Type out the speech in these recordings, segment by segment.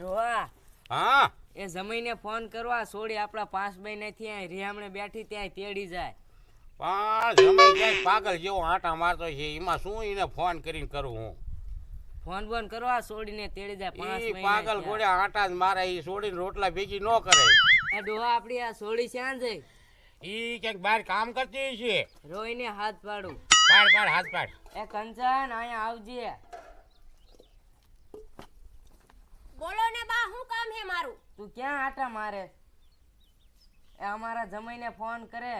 ડોહા હા. એ જમીને ફોન કરવા સોડી આપણા પાંચ નથી અહીં રિયામણે બેઠી ત્યાં તેડી જાય. પણ જમી ક્યાંક પાગલ જેવો આંટા મારતો છે એમાં શું એને ફોન કરીને કરું હું? ફોન બોન કરવા સોડીને તેડી જાય પાંચ મહિના પાગલ ગોડે આંટા જ મારે એ છોડીને રોટલા ભેગી ન કરે. એ ડોહા આપણી આ સોડી શ્યાં છે ઈ ક્યાંક બહાર કામ કરતી છે. રોઈને હાથ પાડું. પાડ પાડ હાથ પાડ. એ કંચન અહીંયા આવજે બોલો ને બા શું કામ હે મારું તું ક્યાં આટા મારે? એ અમારા જમાઈને ફોન કરે.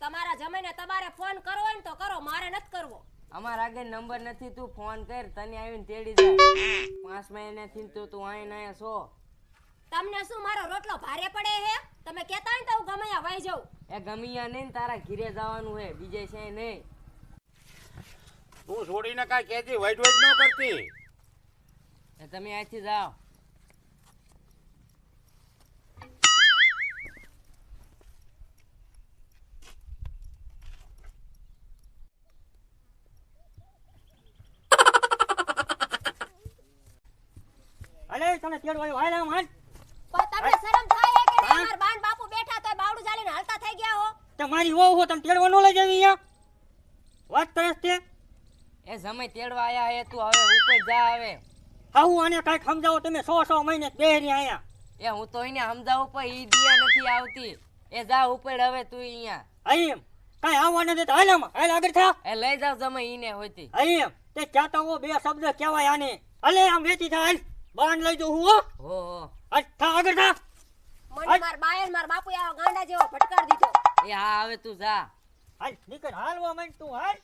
તમારા જમીને તમારે ફોન કરવો હોય ને તો કરો મારે નથી કરવો. અમારા આગળ નંબર નથી તું ફોન કર તને આવીને તેડી જાય પાંચ મહિનાથી તો તું અહીં ના છો. તમને શું મારો રોટલો ભારે પડે હે? તમે કહેતા હોય તો હું ગમે ત્યાં વહી જાઉં. એ ગમૈયા નહીં તારા ઘીરે જવાનું હે બીજે છે નહીં. તું છોડીને કાંઈ કહેતી વાઈટ વાઈટ ન કરતી. તમે અહીંથી જાઓ. અલે તને તેડવા આવ્યો હાલ આમ હાલ પણ તમને શરમ થાય કે નહીં? મારા બાન બાપુ બેઠા તોય બાવડું જાલીને હાલતા થઈ ગયા હો. તમારી વહુ હો તને તેડવા ન લઈ જાવી અહીંયા? વાત કરે છે તે? એ સમય તેડવા આયા હે તું હવે ઉપર જા હવે. આવું આને કાંઈક સમજાવો તમે સો સો મહિને બેહરી આયા એ હું તો એને સમજાવું પણ ઈ દિયા નથી આવતી. એ જા ઉપર હવે તું અહીંયા. અહીં કાંઈ આવવા નથી? દેતા. હાલ હાલ આગળ થા. એ લઈ જાવ જમે ઈને હોતી અહીં તે ક્યાં હો બે શબ્દ કહેવાય આને. અલે આમ વેચી થા બાન લઈ જઉં હું હો. થા આગળ થા. મને માર બાયન માર બાપુ આ ગાંડા જેવો ફટકાર દીધો. એ હા હવે તું જા. હાલ નીકળ હાલવા માંડ તું હાલ.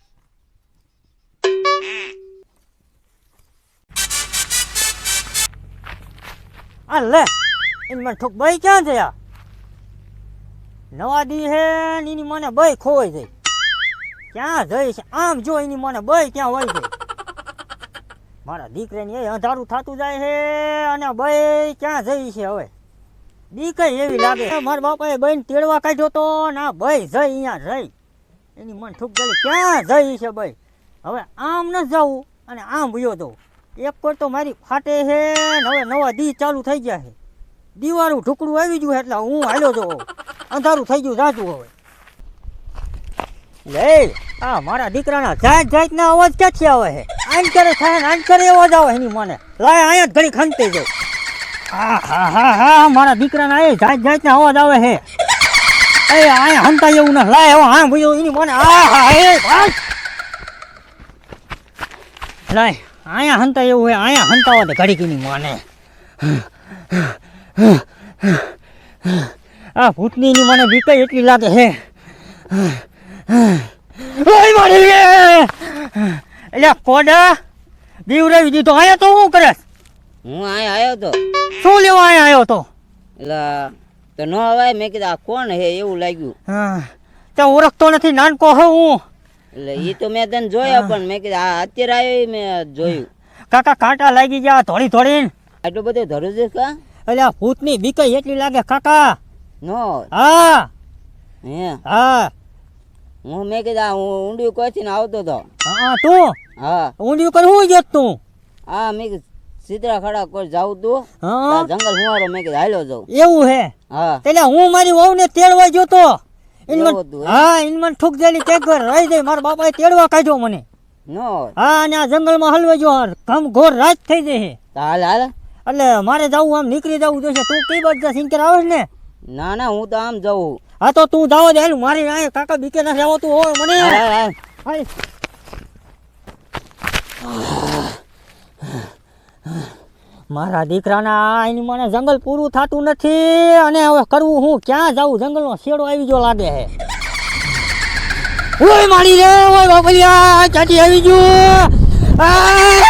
આ લે એની મને ઠોક ભાઈ ક્યાં છે આ? નવા દી હે એની મને બઈ ખોવાઈ જાય. ક્યાં જઈ છે? આમ જો એની મને બઈ ક્યાં હોય છે મારા દીકરાને એ અંધારું થતું જાય છે અને બઈ ક્યાં જઈ છે હવે? દીકરી એવી લાગે મારા બાપાએ બહેન તેડવા કાઢ્યો તો ના ભાઈ જઈ અહીંયા જઈ. એની મન ઠૂક ગયેલી ક્યાં જઈ છે ભાઈ હવે આમ ન જવું અને આમ ભૂયો જવું એક પર તો મારી ફાટે છે ને હવે નવા દી ચાલુ થઈ ગયા છે. દીવારું ઢુકડું આવી ગયું એટલે હું હાલ્યો જો અંધારું થઈ ગયું જાજુ હવે. લે, આ મારા દીકરાના જાત જાતના અવાજ ક્યાંથી આવે છે આન કરે થાય આમ કરે અવાજ આવે એની મને લાય અહીંયા ઘડી ખંતે જાય હા હા હા હા મારા દીકરાના એ જાત જાતના અવાજ આવે હે એ અહીંયા હંતા એવું ના લાય એવો હા ભાઈ એની મને આ હા એ લાય અહીંયા હંતા એવું હોય અહીંયા હંતા હોય ઘડી કીની મને આ ભૂતની ની મને બીક એટલી લાગે હે ઓય મારી એટલે કોડા બીવરાવી દીધો. અહીંયા તો શું કરે? હું અહીં આવ્યો તો. શું લેવા અહીંયા આવ્યો તો? એટલે તો ન અવાય મેં કીધું આ કોણ હે? એવું લાગ્યું. હા. તે ઓળખતો નથી નાનકો હું હું. એટલે એ તો મેં તને જોયા પણ મેં કીધું આ અત્યારે આવ્યો મેં જોયું. કાકા કાંટા લાગી ગયા થોડી થોડી આટલું બધું ધરું છે કા? એટલે આ ભૂતની બીકાઈ એટલી લાગે કાકા. નો. હા. હે? હા. હું મેં કીધા હું ઊંડિયું કોઈથી ને આવતો હતો હા તું? હા. ઊંડિયું કર હું જોત તું? હા મેં સીતરા ખડા કોઈ જાઉં તું? હા. જંગલ હુંવારો મેં કીધા હાલ્યો જાઉં. એવું હે? હા. એટલે હું મારી વહુને તેડવા જોતો? હા ઇનમન ઠુક જેલી ટેક ઘર રહી જાય મારા બાપાએ તેડવા કાઢ્યો મને. નો હા અને આ જંગલમાં હલવે જો ઘમ ઘોર રાત થઈ તો હાલ હાલ. એટલે મારે જવું આમ નીકળી જવું જોશે. તું કઈ બાજુ સિંકર આવે ને. ના ના હું તો આમ જવું હા તો તું જાવ દે હાલ મારી આ કાકા બીકે ના આવતું હોય મને. મારા દીકરાના એની મને જંગલ પૂરું થતું નથી અને હવે કરવું હું ક્યાં જાઉં જંગલનો શેડો આવી ગયો લાગે હે ઓય મારી રે ઓય બાપલિયા ચાટી આવી ગયો! આ!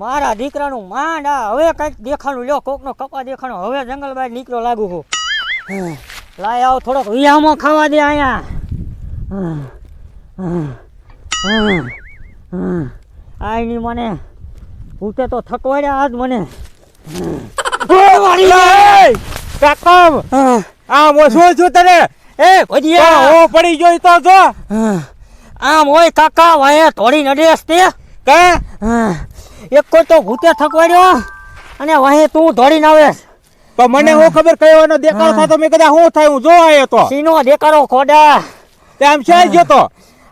મારા દીકરાનું માંડ આ હવે કંઈક દેખાણું લ્યો કોકનો કપા દેખાણો. હવે જંગલ બહાર નીકળો લાગુ હું લાય આવો થોડોક વિયામો ખાવા દે અહીંયા. આઈની મને ભૂતે તો થકવાડ્યા આજ મને. કાકા આ હું શું છું તને? એ ભજીયા! હો પડી ગયો તો જો. આમ હોય કાકા વાયા થોડી નડેસ તે. કે. એક કોઈ તો ભૂતે થકવાડ્યો અને વાહે તું ધોડીને આવે. તો મને હું ખબર કયો એનો દેખાડો થતો? મેં કદાચ હું થાય? હું જો આયો તો. સીનો દેખાડો ખોડા. તેમ છે ગયો તો?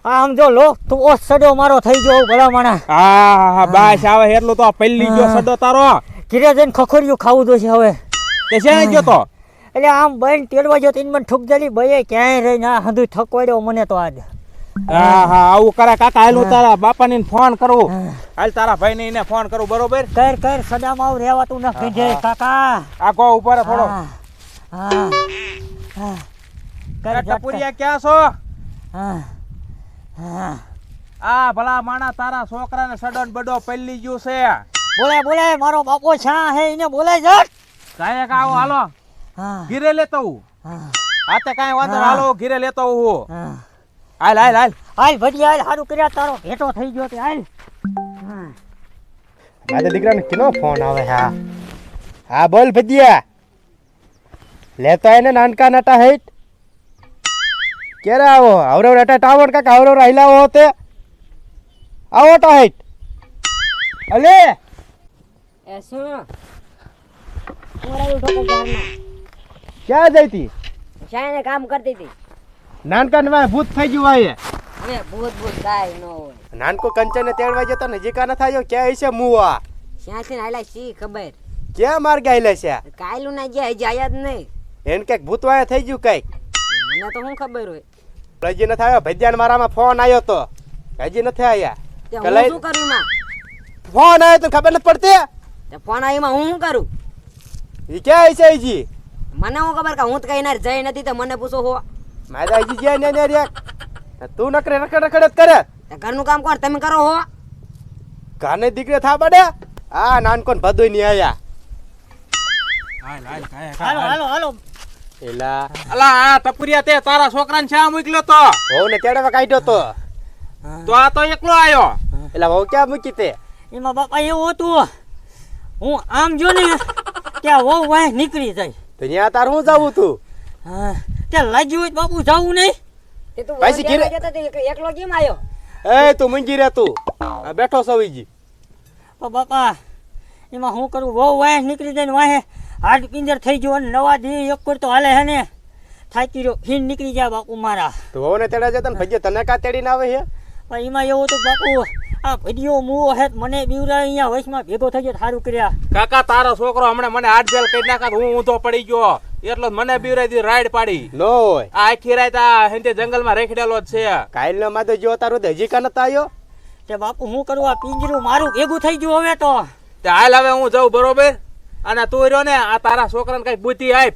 આમ જો લો તું ઓ સડો મારો થઈ ગયો ભલા માણા હા હા બાસ આવે એટલું તો પલ્લી ગયો સડો તારો. ઘીરે જઈને ખખોરિયું ખાવું જોશે હવે. તે છે ગયો તો? એટલે આમ બહેન તેડવા ગયો તો મને ઠુક દેલી ભાઈ ક્યાંય રહી ના હંધું થકવાડ્યો મને તો આજ. હા હા આવું કરે. કાકા હાલ હું તારા બાપાને ફોન કરું. હાલ તારા ભાઈને એને ફોન કરું બરોબર? કર કર સદામાં આવું રહેવાતું નથી ભીંજે કાકા. આ ગો ઉપર થોડો. હા ક્યાં છો? હા હા. આ ભલા માણા તારા છોકરાને સડો ને બડો પલ્લી ગયું છે. બોલે બોલે મારો બાપો છા હે એને બોલે જટ. કા આવો હાલો. ઘીરે લેતો હું. હા. તે કાંઈ વાંધો હાલો ઘીરે લેતો હા. હાલ હાલ હાલ. હાલ ભજી હાલ સારું કર્યા તારો. ભેટો થઈ ગયો તે હાલ. હા. મારા દીકરાને કેનો ફોન આવે હા હા બોલ ભજીયા. લેતો એને ને નાનકા નાટા હેટ ક્યારે આવો? હવરવ નાટા ટાવર કાક હવરવ રાહિલાવો હોતે આવો તો હેટ અલે! એ શું? ક્યાં જઈતી શાયને કામ કરતી હતી. નાનકા ને ભૂત થઈ ગયું વાય હવે ભૂત ભૂત કાંઈ ન હોય. નાનકો કંચને તેડવા જતો ને જીકા ન થાય ક્યાં હશે મુવા? શ્યાંથી આયલા સી શી ખબર? ક્યાં માર્ગ આયલા છે? કાયલું ના ગયા હજી આયા જ નહીં. એને કંઈક ભૂત વાયા થઈ ગયું કંઈક? મને તો શું ખબર હોય? હજી નથી આવ્યો ભજ્યાન મારામાં ફોન આવ્યો તો. હજી નથી કલાઈ- શું કરું ના ફોન આવ્યો તો ખબર નથી પડતી? તે ફોન આવ્યો હું શું કરું? એ ક્યાં હશે હજી મને હું ખબર કે હું તો કઈ ના જઈ નથી તો મને પૂછો હો. મારા હજી જ્યાં ને ને રહ્યા તું નકરે રખડ રખડ જ કરે. ઘરનું કામ કોણ? તમે કરો હો. કાને દીકરે થા પડે આ નાનકોન ભદોઈ ની આયા. હાલ હાલ હાલો હાલ. હાલો હાલો. એલા. અલા આ ટપુરિયા તે તારા છોકરાને શા મૂકલો તો? હોવ ને તેડવા કાઢ્યો તો? તો આ તો એકલો આવ્યો એલા હોવ ક્યાં મૂકી તે? એમાં બાપા એવું હતું હું આમ જો ને ત્યાં હોવ વાય નીકળી જાય. તો ત્યાં તાર હું જાવું તું? હા ત્યાં લાગ્યું હોય તો બાપુ જવું નહીં. તે તું પાછી ઘેરે- જતો તો એક- એકલો કેમ આવ્યો એ તું મૂંગી રે તું. આ બેઠો સવીજી પણ બાપા એમાં હું કરું? બહુ વાહ નીકળી જાય ને વાહે હાડ પિંજર થઈ ગયો અને નવા દી એક તો હાલે હે ને. થાકી રહ્યો. હિન નીકળી જાય બાપુ મારા. તો વહુ ને તેડા જતા ને ભજીયા તને કા તેડીને આવે છે પણ એમાં એવું હતું બાપુ આ ભડીયો મુવો હે મને બીવરા અહીંયા વયસમાં ભેગો થઈ ગયો તો સારું કર્યા. કાકા તારો છોકરો હમણાં મને આઠ જેલ કરી નાખા હું ઊંધો પડી ગયો. એટલો મને બીવરાઈ દી રાઈડ પાડી. નો હોય. આ આખી રાત આ હેંતે જંગલમાં રેખડેલો જ છે. કાલ નો માદો જો તારું તો હજી કા નતા આવ્યો તે બાપુ હું કરું આ પિંજરું? મારું ભેગું થઈ ગયું હવે તો. તે હાલ હવે હું જાઉં બરોબર? અને તું રહ્યો ને આ તારા છોકરાને કઈ બુદ્ધિ આપ.